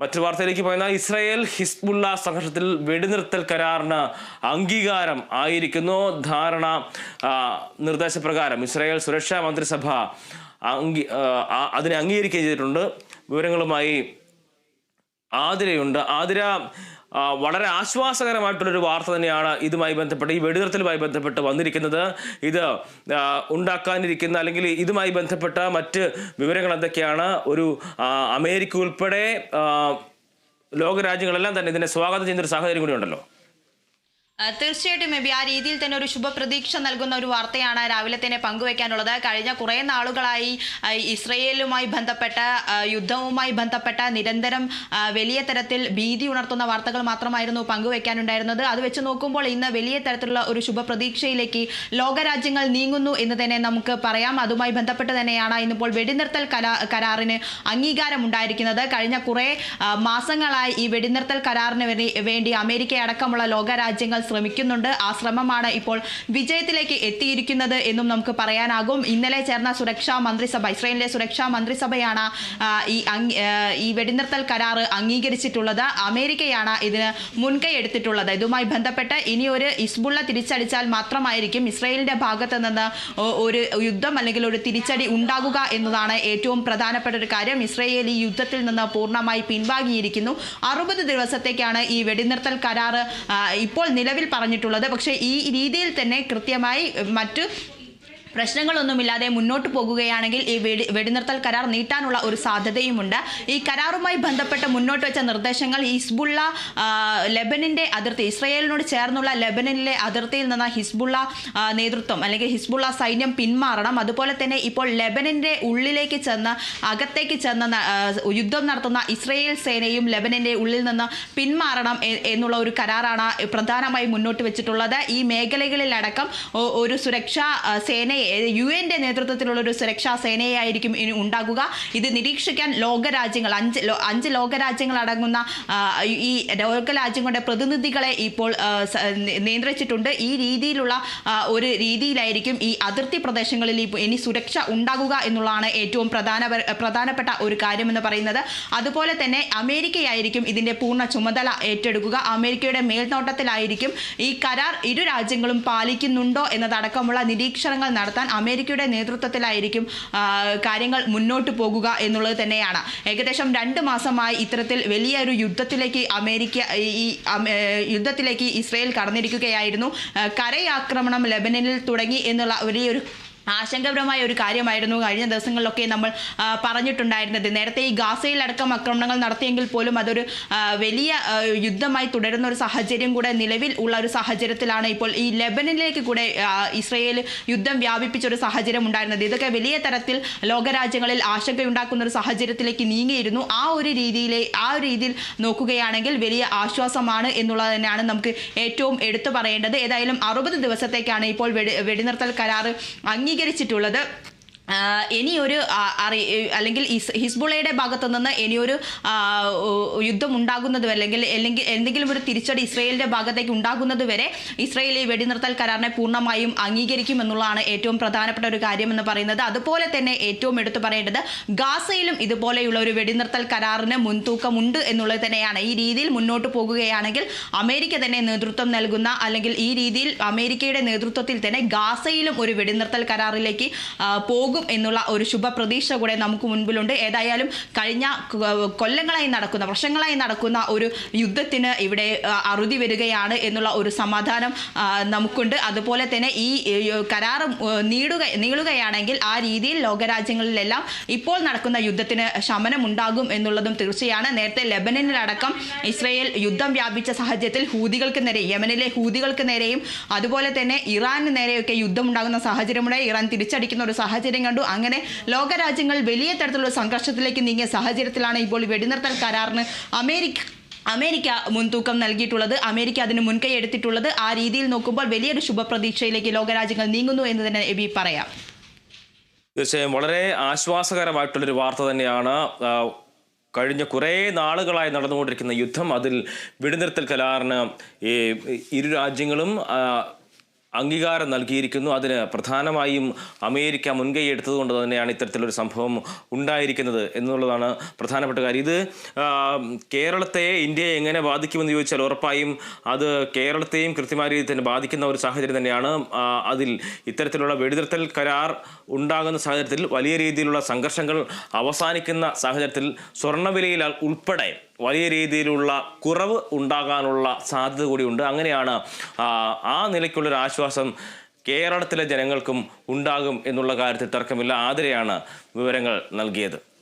മറ്റു വാർത്തയിലേക്ക് പോയാൽ ഇസ്രായേൽ ഹിസ്ബുള്ള സംഘർഷത്തിൽ വെടിനിർത്തൽ കരാറിന് അംഗീകാരം ആയിരിക്കുന്നു. ധാരണ നിർദ്ദേശപ്രകാരം ഇസ്രായേൽ സുരക്ഷാ മന്ത്രിസഭ അതിനെ അംഗീകരിക്കുകയും ചെയ്തിട്ടുണ്ട്. വിവരങ്ങളുമായി ആതിരയുണ്ട്. ആതിര വളരെ ആശ്വാസകരമായിട്ടുള്ളൊരു വാർത്ത തന്നെയാണ് ഇതുമായി ബന്ധപ്പെട്ട് ഈ വെടിനിർത്തലുമായി ബന്ധപ്പെട്ട് വന്നിരിക്കുന്നത്. ഇത് ഉണ്ടാക്കാനിരിക്കുന്ന അല്ലെങ്കിൽ ഇതുമായി ബന്ധപ്പെട്ട മറ്റ് വിവരങ്ങൾ എന്തൊക്കെയാണ്? ഒരു അമേരിക്ക ഉൾപ്പെടെ ലോകരാജ്യങ്ങളെല്ലാം തന്നെ ഇതിനെ സ്വാഗതം ചെയ്യുന്ന ഒരു സാഹചര്യം കൂടി ഉണ്ടല്ലോ. തീർച്ചയായിട്ടും മേബി ആ രീതിയിൽ തന്നെ ഒരു ശുഭപ്രതീക്ഷ നൽകുന്ന ഒരു വാർത്തയാണ് രാവിലെ തന്നെ പങ്കുവെക്കാനുള്ളത്. കഴിഞ്ഞ കുറേ നാളുകളായി ഇസ്രയേലുമായി ബന്ധപ്പെട്ട യുദ്ധവുമായി ബന്ധപ്പെട്ട നിരന്തരം വലിയ തരത്തിൽ ഭീതി ഉണർത്തുന്ന വാർത്തകൾ മാത്രമായിരുന്നു പങ്കുവെക്കാനുണ്ടായിരുന്നത്. അത് വെച്ച് നോക്കുമ്പോൾ ഇന്ന് വലിയ തരത്തിലുള്ള ഒരു ശുഭപ്രതീക്ഷയിലേക്ക് ലോകരാജ്യങ്ങൾ നീങ്ങുന്നു എന്ന് തന്നെ നമുക്ക് പറയാം. അതുമായി ബന്ധപ്പെട്ട് തന്നെയാണ് ഇന്നിപ്പോൾ വെടിനിർത്തൽ കരാ കരാറിന് അംഗീകാരം ഉണ്ടായിരിക്കുന്നത് കഴിഞ്ഞ കുറേ മാസങ്ങളായി ഈ വെടിനിർത്തൽ കരാറിന് വേണ്ടി അമേരിക്ക അടക്കമുള്ള ലോകരാജ്യങ്ങൾ ശ്രമിക്കുന്നുണ്ട്. ആ ശ്രമമാണ് ഇപ്പോൾ വിജയത്തിലേക്ക് എത്തിയിരിക്കുന്നത് എന്നും നമുക്ക് പറയാനാകും. ഇന്നലെ ചേർന്ന സുരക്ഷാ മന്ത്രിസഭ ഇസ്രയേലിലെ സുരക്ഷാ മന്ത്രിസഭയാണ് ഈ ഈ വെടിനിർത്തൽ കരാറ് അംഗീകരിച്ചിട്ടുള്ളത്. അമേരിക്കയാണ് ഇതിന് മുൻകൈ എടുത്തിട്ടുള്ളത്. ഇതുമായി ബന്ധപ്പെട്ട് ഇനി ഒരു ഇസ്ബുള്ള തിരിച്ചടിച്ചാൽ മാത്രമായിരിക്കും ഇസ്രയേലിന്റെ ഭാഗത്ത് നിന്ന് ഒരു യുദ്ധം അല്ലെങ്കിൽ ഒരു തിരിച്ചടി ഉണ്ടാകുക എന്നതാണ് ഏറ്റവും പ്രധാനപ്പെട്ട ഒരു കാര്യം. ഇസ്രയേൽ ഈ യുദ്ധത്തിൽ നിന്ന് പൂർണമായി പിൻവാങ്ങിയിരിക്കുന്നു. അറുപത് ദിവസത്തേക്കാണ് ഈ വെടിനിർത്തൽ കരാറ് ഇപ്പോൾ നിലവിൽ പറഞ്ഞിട്ടുള്ളത്. പക്ഷേ ഈ രീതിയിൽ തന്നെ കൃത്യമായി മറ്റ് പ്രശ്നങ്ങളൊന്നുമില്ലാതെ മുന്നോട്ട് പോകുകയാണെങ്കിൽ ഈ വെടി വെടിനിർത്തൽ കരാർ നീട്ടാനുള്ള ഒരു സാധ്യതയുമുണ്ട്. ഈ കരാറുമായി ബന്ധപ്പെട്ട് മുന്നോട്ട് വെച്ച നിർദ്ദേശങ്ങൾ ഹിസ്ബുള്ള ലെബനിന്റെ അതിർത്തി ഇസ്രയേലിനോട് ചേർന്നുള്ള ലെബനനിലെ അതിർത്തിയിൽ നിന്ന് ഹിസ്ബുള്ള നേതൃത്വം അല്ലെങ്കിൽ ഹിസ്ബുള്ള സൈന്യം പിന്മാറണം. അതുപോലെ തന്നെ ഇപ്പോൾ ലെബനന്റെ ഉള്ളിലേക്ക് ചെന്ന് അകത്തേക്ക് ചെന്ന് യുദ്ധം നടത്തുന്ന ഇസ്രയേൽ സേനയും ലെബനന്റെ ഉള്ളിൽ നിന്ന് പിന്മാറണം എന്നുള്ള ഒരു കരാറാണ് പ്രധാനമായും മുന്നോട്ട് വെച്ചിട്ടുള്ളത്. ഈ മേഖലകളിലടക്കം ഒരു സുരക്ഷാ സേനയെ യു എന്റെ നേതൃത്വത്തിലുള്ള ഒരു സുരക്ഷാ സേനയായിരിക്കും ഇനി ഉണ്ടാകുക. ഇത് നിരീക്ഷിക്കാൻ ലോകരാജ്യങ്ങൾ അഞ്ച് അഞ്ച് ലോകരാജ്യങ്ങൾ അടങ്ങുന്ന ഈ ലോകരാജ്യങ്ങളുടെ പ്രതിനിധികളെ ഇപ്പോൾ നിയന്ത്രിച്ചിട്ടുണ്ട്. ഈ രീതിയിലുള്ള ഒരു രീതിയിലായിരിക്കും ഈ അതിർത്തി പ്രദേശങ്ങളിൽ ഇനി സുരക്ഷ ഉണ്ടാകുക എന്നുള്ളതാണ് ഏറ്റവും പ്രധാന പ്രധാനപ്പെട്ട ഒരു കാര്യമെന്ന് പറയുന്നത്. അതുപോലെ തന്നെ അമേരിക്കയായിരിക്കും ഇതിന്റെ പൂർണ ചുമതല ഏറ്റെടുക്കുക. അമേരിക്കയുടെ മേൽനോട്ടത്തിലായിരിക്കും ഈ കരാർ ഇരു രാജ്യങ്ങളും പാലിക്കുന്നുണ്ടോ എന്നതടക്കമുള്ള നിരീക്ഷണങ്ങൾ നടത്താൻ അമേരിക്കയുടെ നേതൃത്വത്തിലായിരിക്കും കാര്യങ്ങൾ മുന്നോട്ട് പോകുക എന്നുള്ളത് തന്നെയാണ്. ഏകദേശം രണ്ട് മാസമായി ഇത്തരത്തിൽ വലിയൊരു യുദ്ധത്തിലേക്ക് അമേരിക്ക ഈ- യുദ്ധത്തിലേക്ക് ഇസ്രയേൽ കടന്നിരിക്കുകയായിരുന്നു. കരയാക്രമണം ലെബനനിൽ തുടങ്ങി എന്നുള്ള വലിയൊരു ആശങ്കപരമായ ഒരു കാര്യമായിരുന്നു. കഴിഞ്ഞ ദിവസങ്ങളിലൊക്കെ നമ്മൾ പറഞ്ഞിട്ടുണ്ടായിരുന്നത്. നേരത്തെ ഈ ഗാസയിൽ അടക്കം ആക്രമണങ്ങൾ നടത്തിയെങ്കിൽ പോലും അതൊരു വലിയ യുദ്ധമായി തുടരുന്ന ഒരു സാഹചര്യം കൂടെ നിലവിൽ ഉള്ള ഒരു സാഹചര്യത്തിലാണ് ഇപ്പോൾ ഈ ലെബനിലേക്ക് കൂടെ ഇസ്രയേൽ യുദ്ധം വ്യാപിപ്പിച്ച ഒരു സാഹചര്യം ഉണ്ടായിരുന്നത്. ഇതൊക്കെ വലിയ തരത്തിൽ ലോകരാജ്യങ്ങളിൽ ആശങ്കയുണ്ടാക്കുന്ന ഒരു സാഹചര്യത്തിലേക്ക് നീങ്ങിയിരുന്നു. ആ ഒരു രീതിയിലെ ആ ഒരു രീതിയിൽ നോക്കുകയാണെങ്കിൽ വലിയ ആശ്വാസമാണ് എന്നുള്ളത് തന്നെയാണ് നമുക്ക് ഏറ്റവും എടുത്തു പറയേണ്ടത്. ഏതായാലും അറുപത് ദിവസത്തേക്കാണ് ഇപ്പോൾ വെടി വെടിനിർത്തൽ കരാർ അംഗീകരിച്ചിട്ടുള്ളത് ആ, ഇനിയൊരു അറി അല്ലെങ്കിൽ ഇസ് ഹിസ്ബുള്ളയുടെ ഭാഗത്തു നിന്ന് ഇനിയൊരു യുദ്ധം ഉണ്ടാകുന്നത് അല്ലെങ്കിൽ അല്ലെങ്കിൽ എന്തെങ്കിലും ഒരു തിരിച്ചടി ഇസ്രയേലിന്റെ ഭാഗത്തേക്ക് ഉണ്ടാകുന്നത് വരെ ഇസ്രയേൽ ഈ വെടിനിർത്തൽ കരാറിനെ പൂർണമായും അംഗീകരിക്കും അംഗീകരിക്കുമെന്നുള്ളതാണ് ഏറ്റവും പ്രധാനപ്പെട്ട ഒരു കാര്യം എന്ന് പറയുന്നത്. അതുപോലെ തന്നെ ഏറ്റവും എടുത്തു പറയേണ്ടത് ഗാസയിലും ഇതുപോലെയുള്ള ഒരു വെടിനിർത്തൽ കരാറിന് മുൻതൂക്കമുണ്ട് എന്നുള്ളത് തന്നെയാണ്. ഈ രീതിയിൽ മുന്നോട്ട് പോകുകയാണെങ്കിൽ അമേരിക്ക തന്നെ നേതൃത്വം നൽകുന്ന അല്ലെങ്കിൽ ഈ രീതിയിൽ അമേരിക്കയുടെ നേതൃത്വത്തിൽ തന്നെ ഗാസയിലും ഒരു വെടിനിർത്തൽ കരാറിലേക്ക് ആ, പോകും എന്നുള്ള ഒരു ശുഭ പ്രതീക്ഷ കൂടെ നമുക്ക് മുൻപിലുണ്ട്. ഏതായാലും കഴിഞ്ഞ കൊല്ലങ്ങളായി നടക്കുന്ന വർഷങ്ങളായി നടക്കുന്ന ഒരു യുദ്ധത്തിന് ഇവിടെ അറുതി വരികയാണ് എന്നുള്ള ഒരു സമാധാനം നമുക്കുണ്ട്. അതുപോലെ തന്നെ ഈ കരാർ നീടുക നീളുകയാണെങ്കിൽ ആ രീതിയിൽ ലോകരാജ്യങ്ങളിലെല്ലാം ഇപ്പോൾ നടക്കുന്ന യുദ്ധത്തിന് ശമനം ഉണ്ടാകും എന്നുള്ളതും തീർച്ചയാണ്. നേരത്തെ ലെബനനിലടക്കം ഇസ്രയേൽ യുദ്ധം വ്യാപിച്ച സാഹചര്യത്തിൽ ഹൂതികൾക്ക് നേരെ യമനിലെ ഹൂതികൾക്ക് നേരെയും അതുപോലെ തന്നെ ഇറാന് നേരെയൊക്കെ യുദ്ധം ഉണ്ടാകുന്ന സാഹചര്യമുണ്ടായി. ഇറാൻ തിരിച്ചടിക്കുന്ന ഒരു സാഹചര്യം കണ്ടു. അങ്ങനെ ലോകരാജ്യങ്ങൾ വലിയ തരത്തിലുള്ള സംഘർഷത്തിലേക്ക് നീങ്ങിയ സാഹചര്യത്തിലാണ് ഇപ്പോൾ വെടിനിർത്തൽ കരാറിന് അമേരിക്ക അമേരിക്ക മുൻതൂക്കം നൽകിയിട്ടുള്ളത്. അമേരിക്ക അതിന് മുൻകൈ എടുത്തിട്ടുള്ളത്. ആ രീതിയിൽ നോക്കുമ്പോൾ വലിയൊരു ശുഭപ്രതീക്ഷയിലേക്ക് ലോകരാജ്യങ്ങൾ നീങ്ങുന്നു എന്ന് തന്നെ എബി പറയാം. തീർച്ചയായും വളരെ ആശ്വാസകരമായിട്ടുള്ളൊരു വാർത്ത തന്നെയാണ്. കഴിഞ്ഞ കുറേ നാളുകളായി നടന്നുകൊണ്ടിരിക്കുന്ന യുദ്ധം അതിൽ വെടിനിർത്തൽ കരാറിന് ഈ ഇരു രാജ്യങ്ങളും അംഗീകാരം നൽകിയിരിക്കുന്നു. അതിന് പ്രധാനമായും അമേരിക്ക മുൻകൈ എടുത്തതുകൊണ്ട് തന്നെയാണ് ഇത്തരത്തിലൊരു സംഭവം ഉണ്ടായിരിക്കുന്നത് എന്നുള്ളതാണ് പ്രധാനപ്പെട്ട കാര്യം. ഇത് കേരളത്തെ ഇന്ത്യയെ എങ്ങനെ ബാധിക്കുമെന്ന് ചോദിച്ചാൽ ഉറപ്പായും അത് കേരളത്തെയും കൃത്യമായ രീതിയിൽ തന്നെ ബാധിക്കുന്ന ഒരു സാഹചര്യം തന്നെയാണ്. അതിൽ ഇത്തരത്തിലുള്ള വെടിനിർത്തൽ കരാർ ഉണ്ടാകുന്ന സാഹചര്യത്തിൽ വലിയ രീതിയിലുള്ള സംഘർഷങ്ങൾ അവസാനിക്കുന്ന സാഹചര്യത്തിൽ സ്വർണവിലയിൽ ഉൾപ്പെടെ വലിയ രീതിയിലുള്ള കുറവ് ഉണ്ടാകാനുള്ള സാധ്യത കൂടിയുണ്ട്. അങ്ങനെയാണ് ആ, നിലയ്ക്കുള്ളൊരു ആശ്വാസം കേരളത്തിലെ ജനങ്ങൾക്കും ഉണ്ടാകും എന്നുള്ള കാര്യത്തിൽ തർക്കമില്ല. ആതിരയാണ് വിവരങ്ങൾ നൽകിയത്.